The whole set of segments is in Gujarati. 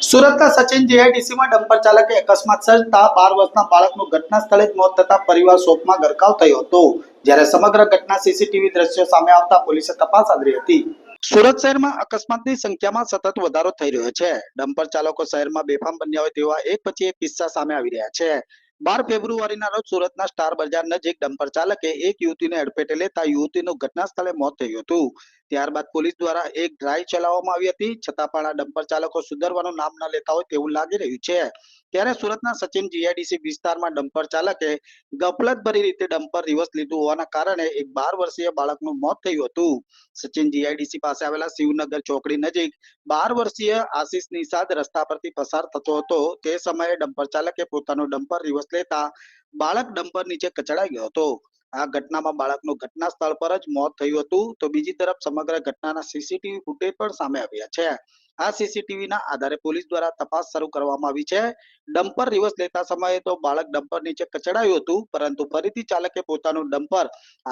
સુરતના સચિન જીઆઈડીસીમાં ડમ્પર ચાલકે અકસ્માત સર્જતા બાર વર્ષના બાળકનું ઘટના સ્થળે જ મોત થતા પરિવાર શોકમાં ગરકાવ થયો હતો. જ્યારે સમગ્ર ઘટના સીસીટીવી દ્રશ્યો સામે આવતા પોલીસે તપાસ આદરી હતી. સુરત શહેરમાં અકસ્માતની સંખ્યામાં સતત વધારો થઈ રહ્યો છે. ડમ્પર ચાલકો શહેરમાં બેફામ બન્યા હોય તેવા એક પછી એક કિસ્સા સામે આવી રહ્યા છે. બાર ફેબ્રુઆરીના રોજ સુરતના સ્ટાર બજાર નજીક ડમ્પર ચાલકે એક યુવતીને અડફેટે લેતા યુવતીનું ઘટના સ્થળે મોત થયું હતું. ત્યારબાદ પોલીસ દ્વારા એક ડ્રાઈવ ચલાવવામાં આવી હતી. છતાં પણ આ ડમ્પર ચાલકો સુધરવાનું નામ ન લેતા હોય તેવું લાગી રહ્યું છે. ત્યારે સુરતના સચિન જીઆઈડીસી વિસ્તારમાં ડમ્પર ચાલકે ગફલત ભરી રીતે ડમ્પર રિવર્સ લીધું હોવાના કારણે એક બાર વર્ષીય બાળકનું મોત થયું હતું. સચિન જીઆઈડીસી પાસે આવેલા શિવનગર ચોકડી નજીક બાર વર્ષીય આશીષ નિષાદ રસ્તા પરથી પસાર થતો હતો. તે સમયે ડમ્પર ચાલકે પોતાનું ડમ્પર રિવર્સ લેતા બાળક ડમ્પર નીચે કચડાઈ ગયો હતો. આ ઘટનામાં બાળકનું ઘટના સ્થળ પર જ મોત થયું હતું. તો બીજી તરફ સમગ્ર ઘટનાના સીસીટીવી ફૂટેજ પણ સામે આવ્યા છે. આ સીસીટીવી ના આધારે પોલીસ દ્વારા તપાસ શરૂ કરવામાં આવી છે. ડમ્પર રિવર્સ લેતા સમયે તો બાળક ડમ્પર નીચે કચડાયું હતું, પરંતુ ફરીથી ચાલકે પોતાનું ડમ્પર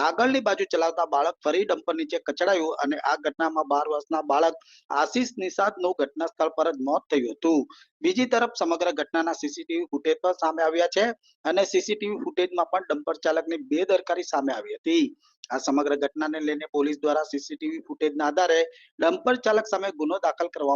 આગળની બાજુ ચલાવતા બાળક ફરી ડમ્પર નીચે કચડાયું અને આ ઘટનામાં બાર વર્ષના બાળક આશીષ નિષાદનું ઘટના સ્થળ પર જ મોત થયું હતું. બીજી તરફ સમગ્ર ઘટનાના સીસીટીવી ફૂટેજ પણ સામે આવ્યા છે અને સીસીટીવી ફૂટેજમાં પણ ડમ્પર ચાલકની બેદરકારી સામે આવી હતી. આ સમગ્ર ઘટનાને લઈને પોલીસ દ્વારા સીસીટીવી ફૂટેજના આધારે ડમ્પર ચાલક સામે ગુનો દાખલ કરવામાં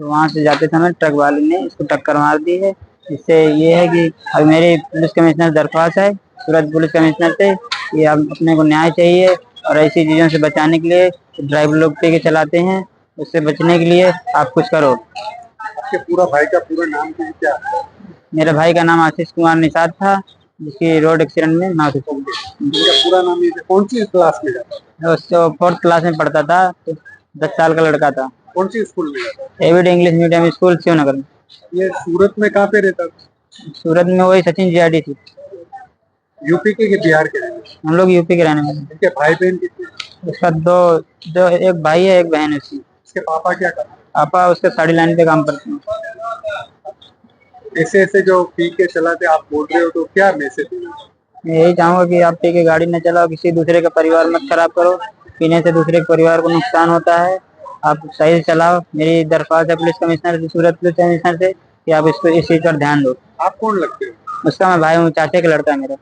तो वहाँ से जाते समय ट्रक वाले ने इसको टक्कर मार दी है। इससे ये है कि अब मेरी पुलिस कमिश्नर दरख्वास्त है। सूरत पुलिस कमिश्नर से कि अब अपने को न्याय चाहिए और ऐसी चीज़ों से बचाने के लिए ड्राइवर लोग पे के चलाते हैं। उससे बचने के लिए आप कुछ करो। आपके पूरा भाई का पूरा नाम क्या है? मेरे भाई का नाम आशीष कुमार निषाद था जिसकी रोड एक्सीडेंट में मौत हो पूरा नाम कौन सी क्लास में फोर्थ क्लास में पढ़ता था तो दस साल का लड़का था। कौन सी स्कूल में? Avid English medium school Shivnagar में। ये सूरत में कहाँ पे रहता सूरत में वही सचिन जी थी। यूपी के बिहार के? हम लोग यूपी के रहने वाले। भाई बहन कितने उसका दो दो एक भाई है एक बहन है उसकी। इसके पापा क्या करते पापा उसके साड़ी लाइन पे काम करते हैं। हैं ऐसे ऐसे जो पी के चलाते आप बोल रहे हो तो क्या मैसेज मैं यही चाहूँगा कि आप पी के गाड़ी न चलाओ किसी दूसरे का परिवार मत खराब करो। पीने से दूसरे के परिवार को नुकसान होता है। आप सही से चलाओ। मेरी दरख्वास्त है पुलिस कमिश्नर से सूरत पुलिस कमिश्नर से कि आप इसको इस चीज़ पर ध्यान दो। आप कौन लगते हो? उसका मैं भाई हूँ चाचे का लड़का है मेरा।